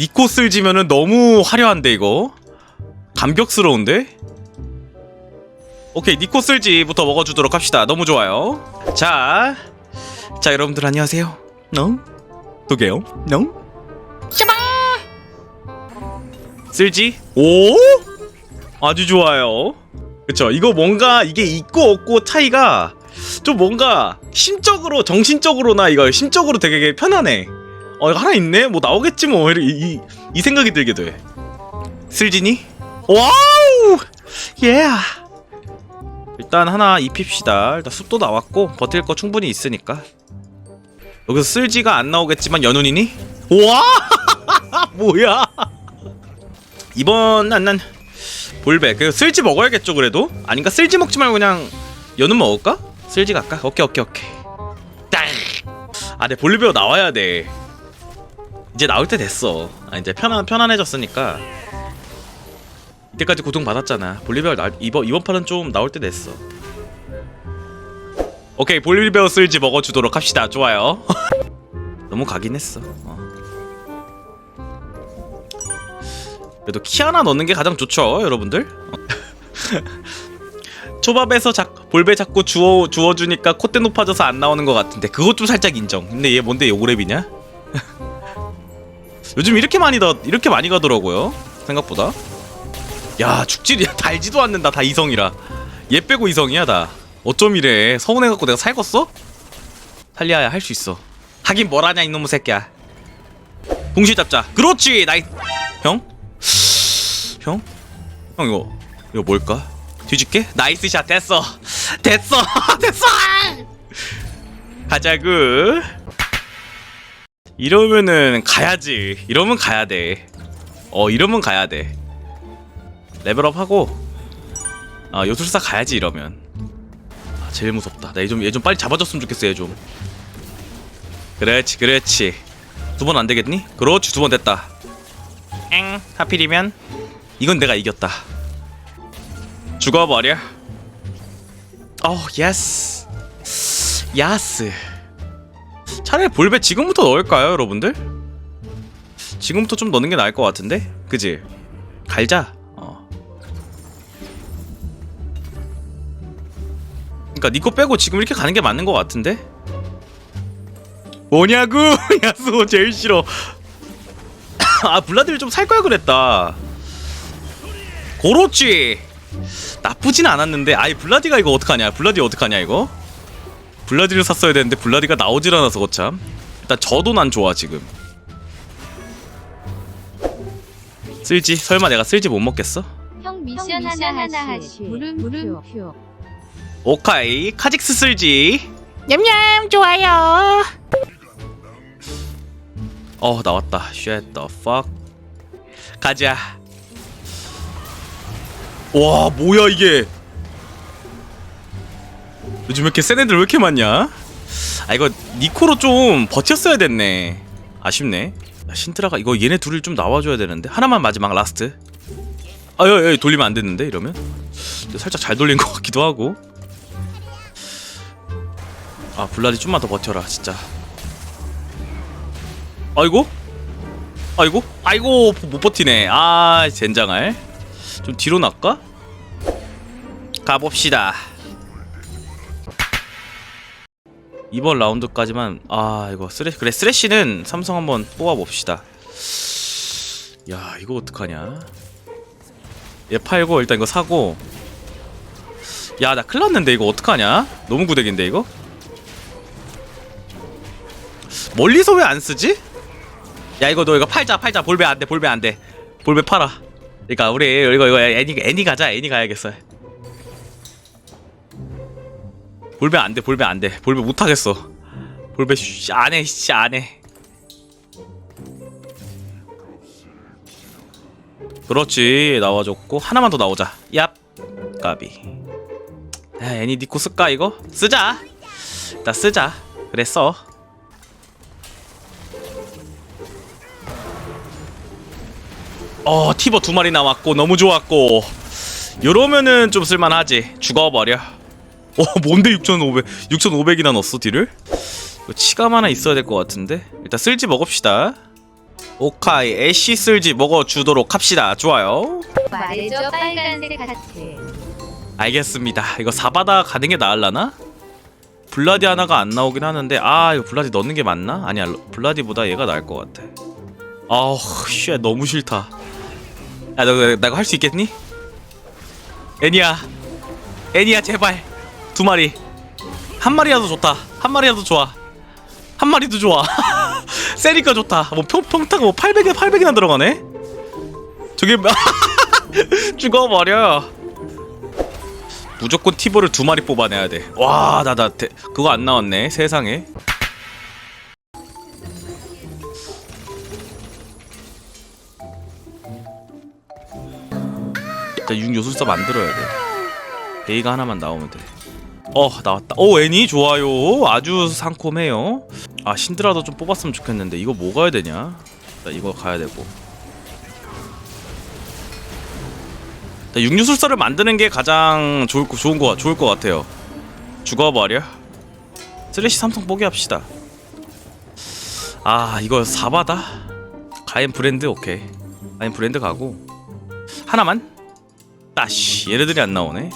니코 쓸지면은 너무 화려한데 이거? 감격스러운데? 오케이 니코 쓸지부터 먹어주도록 합시다. 너무 좋아요. 자, 자 여러분들 안녕하세요. 너 도게요? 너 샤바! 쓸지? 오? 아주 좋아요. 그쵸? 이거 뭔가 이게 있고 없고 차이가 좀 뭔가 심적으로 정신적으로나 이거 심적으로 되게 편하네 어 이거 하나 있네? 뭐 나오겠지 뭐. 이, 이, 이 생각이 들게 돼. 쓸지니 와우! 예 일단 하나 입힙시다. 일단 숲도 나왔고 버틸 거 충분히 있으니까. 여기서 쓸지가 안 나오겠지만 연운이니? 와! 뭐야? 이번 난난 볼배. 그 쓸지 먹어야겠죠 그래도? 아닌가? 쓸지 먹지 말고 그냥 연운 먹을까? 쓸지 갈까? 오케이 오케이 오케이. 아내 볼리베어 나와야 돼 이제 나올 때 됐어. 아 이제 편안 편안해졌으니까. 이때까지 고통 받았잖아. 볼리베어 나, 이번 이번 판은 좀 나올 때 됐어. 오케이 볼리베어 쓸지 먹어주도록 합시다. 좋아요. 너무 가긴 했어. 어. 그래도 키 하나 넣는 게 가장 좋죠 여러분들? 초밥에서 자, 볼배 자꾸 주워 주워주니까 콧대 높아져서 안 나오는 것 같은데 그것 좀 살짝 인정. 근데 얘 뭔데 얘 오랩이냐 요즘 이렇게 많이 더 이렇게 많이 가더라고요. 생각보다. 야 죽질이 달지도 않는다 다 이성이라. 얘 빼고 이성이야 다. 어쩜 이래. 서운해갖고 내가 살겄어? 탈리아야 할 수 있어. 하긴 뭘 하냐 이놈의 새끼야. 동시에 잡자. 그렇지! 나이 형? 형? 형 이거 이거 뭘까? 뒤집게? 나이스 샷 됐어. 됐어. 됐어! 가자구 이러면은 가야지. 이러면 가야 돼 어 이러면 가야 돼. 레벨업 하고 아 요술사 가야지 이러면. 아, 제일 무섭다. 나 얘 좀 얘 좀 빨리 잡아줬으면 좋겠어 얘좀. 그렇지 그렇지. 두 번 안 되겠니? 그렇지 두 번 됐다. 엥 하필이면? 이건 내가 이겼다. 죽어버려. 어 예스 야스 차라리 볼배 지금부터 넣을까요 여러분들? 지금부터 좀 넣는 게 나을 것 같은데? 그지? 갈자 어. 그니까 니코 빼고 지금 이렇게 가는 게 맞는 것 같은데? 뭐냐고 야스오 제일 싫어 아 블라디를 좀 살 걸 그랬다 그렇지 나쁘진 않았는데 아이 블라디가 이거 어떡하냐 블라디 어떡하냐 이거 블라디를 샀어야 되는데 블라디가 나오질 않아서 거참. 일단 저도 난 좋아 지금. 쓸지? 설마 내가 쓸지 못 먹겠어? 형 미션, 하나 하시. 물음표. 오카이 카직스 쓸지? 냠냠 좋아요. 어 나왔다. Shit the fuck. 가자. 와 뭐야 이게 요즘 왜 이렇게 센 애들 왜 이렇게 많냐? 아 이거 니코로 좀 버텼어야 됐네. 아쉽네. 야, 신트라가 이거 얘네 둘을 좀 나와줘야 되는데? 하나만 마지막 라스트. 아유 돌리면 안 됐는데 이러면? 살짝 잘 돌린 것 같기도 하고. 아 블라디 좀만 더 버텨라 진짜. 아이고? 아이고? 아이고 못 버티네. 아 젠장할. 좀 뒤로 날까 가봅시다 이번 라운드까지만 아 이거 쓰레 그래 쓰레쉬는 삼성 한번 뽑아봅시다. 야 이거 어떡하냐? 얘 팔고 일단 이거 사고. 야 나 큰일 났는데 이거 어떡하냐? 너무 구대기인데 이거? 멀리서 왜 안 쓰지? 야 이거 너 이거 팔자 팔자. 볼배 안돼 볼배 안돼. 볼배 팔아. 그러니까 우리 이거 이거 애니 애니 가자. 애니 가야겠어 볼배 안 돼 볼배 안 돼. 볼배 못 하겠어. 볼배 씨, 안 해 씨 안 해. 그렇지. 나와줬고 하나만 더 나오자. 얍. 까비. 야 애니 니코 쓸까 이거? 쓰자. 나 쓰자. 써어 티버 두 마리 나왔고 너무 좋았고. 요러면은 좀 쓸만하지. 죽어버려 어 뭔데 6500 6500이나 넣었어 딜을? 이거 치감 하나 있어야 될 것 같은데? 일단 쓸지 먹읍시다. 오카이 애쉬 쓸지 먹어주도록 합시다. 좋아요. 말해줘 빨간색 하트. 알겠습니다. 이거 사바다 가는 게 나을라나? 블라디 하나가 안 나오긴 하는데 아 이거 블라디 넣는 게 맞나? 아니야 블라디보다 얘가 나을 것 같아. 아우 쉣 너무 싫다. 야너 나 이거 할 수 있겠니? 애니야. 애니야 제발 두 마리. 한 마리라도 좋다. 한 마리라도 좋아. 한 마리도 좋아. 세니까 좋다. 뭐 평, 평타가 뭐 800에 800이나 들어가네? 저게 죽어버려 무조건 티보를 두 마리 뽑아내야 돼와 나 나 그거 안 나왔네 세상에. 일단 6 요술사 만들어야 돼. 베이가 하나만 나오면 돼 어 나왔다 오 애니 좋아요 아주 상콤해요 아 신드라도 좀 뽑았으면 좋겠는데 이거 뭐 가야 되냐 나 이거 가야 되고 자, 육류술사를 만드는 게 가장 좋을 거 좋은 거 좋을 것 같아요. 죽어버려. 쓰레쉬 삼성 포기합시다. 아 이거 사바다. 가인 브랜드 오케이. 가인 브랜드 가고 하나만. 따시 얘네들이 안 나오네.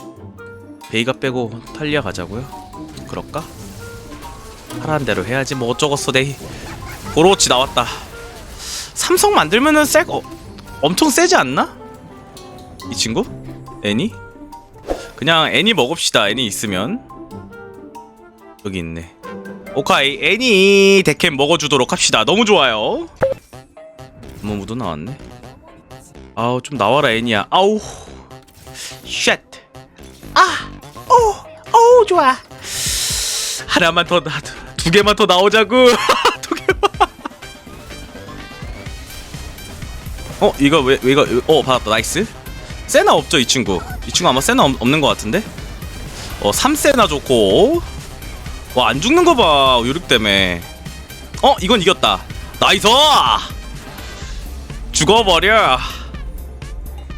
베이가 빼고 탈리아 가자고요. 그럴까? 하라는 대로 해야지 뭐 어쩌겠어 데이. 고로치 나왔다. 삼성 만들면은 쎄 어, 엄청 세지 않나? 이 친구? 애니? 그냥 애니 먹읍시다 애니 있으면 여기 있네 오카이 애니 데캠 먹어주도록 합시다 너무 좋아요 무무도 나왔네 아우 좀 나와라 애니야 아우 쉣 아! 좋아. 하나만 더, 나- 두 개만 더 나오자고. 두 개만. 어 이거 왜, 왜 이거 어 받았다 나이스. 세나 없죠 이 친구? 이 친구 아마 세나 없, 없는 것 같은데? 어 3세나 좋고. 와 안 죽는 거 봐 요륙 때문에. 어 이건 이겼다. 나이스! 죽어버려.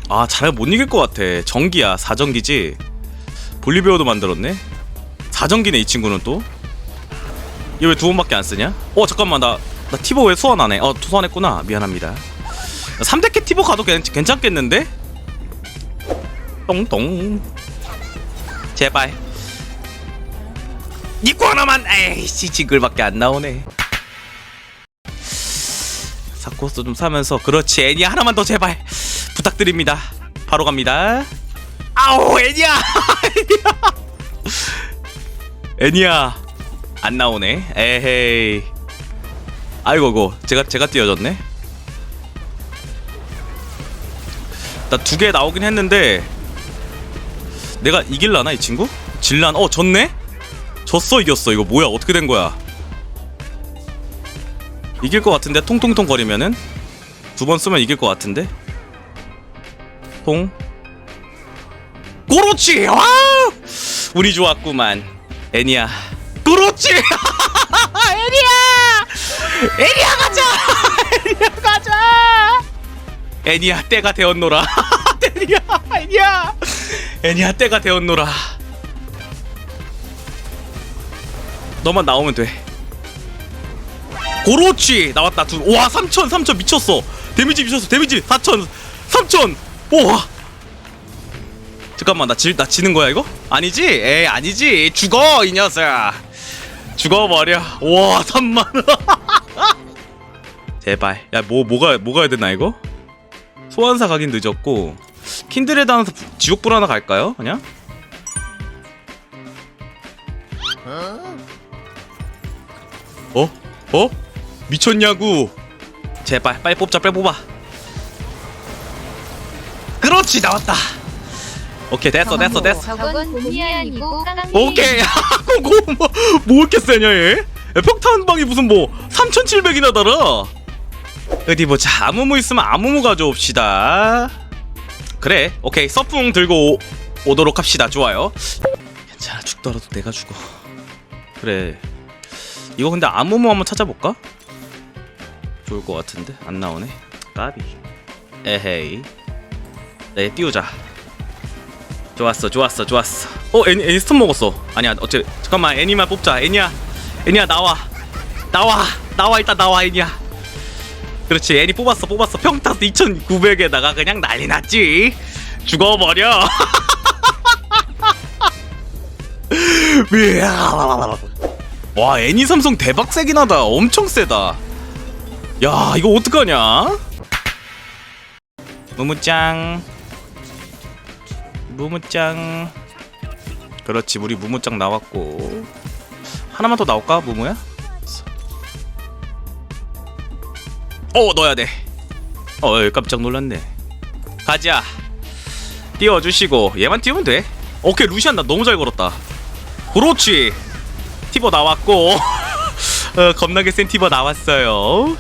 아 잘 못 이길 것 같아. 전기야 4전기지. 볼리베어도 만들었네 4전기네 이 친구는 또. 얘 왜 두 번밖에 안 쓰냐? 어 잠깐만 나 나 티보 왜 소환 안 해 어 소환했구나. 미안합니다. 3대캐 티보 가도 괜, 괜찮겠는데? 똥똥. 제발. 니꺼 하나만 에이씨 징글밖에 안 나오네. 사코스 좀 사면서 그렇지 애니 하나만 더 제발. 부탁드립니다. 바로 갑니다. 아우 애니야! 애니야 애니야 안 나오네. 에헤이. 아이고 고 제가 제가 띄워졌네. 나 두 개 나오긴 했는데 내가 이길라나 이 친구? 질란 어 졌네? 졌어 이겼어. 이거 뭐야 어떻게 된 거야? 이길 것 같은데? 통통통 거리면은? 두 번 쓰면 이길 것 같은데? 통 그렇지 와 운이 좋았구만 애니야. 그렇지! 애니야! 애니야 가자! 애니야 가자! 애니야 때가 되었노라. 애니야 애니야! 애니야 때가 되었노라. 너만 나오면 돼. 그렇지! 나왔다. 두와 3천 3천 미쳤어. 데미지 미쳤어. 데미지 4천 3천. 우와 잠깐만 나, 지, 나 지는 거야 이거? 아니지? 에이 아니지 죽어 이 녀석 죽어버려 와 3만 제발 야 뭐 뭐가 뭐가 해야 되나 이거? 소환사 가긴 늦었고 킨드레드 하나 지옥불 하나 갈까요? 그냥? 어? 어? 미쳤냐고 제발 빨리 뽑자 빨리 뽑아 그렇지 나왔다 오케이 됐어 됐어 됐어. 저건 봄이 아니고. 오케이. 그거 뭐, 뭐 이렇게 세냐 얘? 평탄 방이 무슨 뭐 3700이나 달아? 어디 보자. 아무무 있으면 아무무 가져옵시다. 그래 오케이. 서풍 들고 오, 오도록 합시다. 좋아요. 괜찮아 죽더라도 내가 죽어. 그래. 이거 근데 아무무 한번 찾아볼까? 좋을 것 같은데? 안 나오네. 까비. 에헤이. 네 띄우자 좋았어 좋았어 좋았어. 어 애니, 애니 스톤 먹었어. 아니야 어째 잠깐만 애니만 뽑자. 애니야 애니야 나와. 나와 나와 일단 나와 애니야. 그렇지 애니 뽑았어 뽑았어. 평타 2900에다가 그냥 난리 났지. 죽어버려. 와 애니 삼성 대박 세긴 하다. 엄청 세다. 야 이거 어떡하냐? 무무짱 무무짱 그렇지 우리 무무짱 나왔고 하나만 더 나올까 무무야? 어 넣어야 돼. 어 깜짝 놀랐네. 가자. 띄워주시고 얘만 띄우면 돼. 오케이 루시안 나 너무 잘 걸었다. 그렇지. 티버 나왔고 어, 겁나게 센 티버 나왔어요.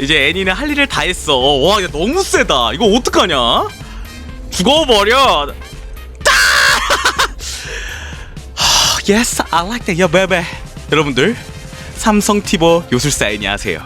이제 애니는 할 일을 다 했어. 와, 야, 너무 세다. 이거 어떡하냐? 죽어버려. yes, I like that, yeah, baby. 여러분들, 삼성 티버 요술사 애니 하세요.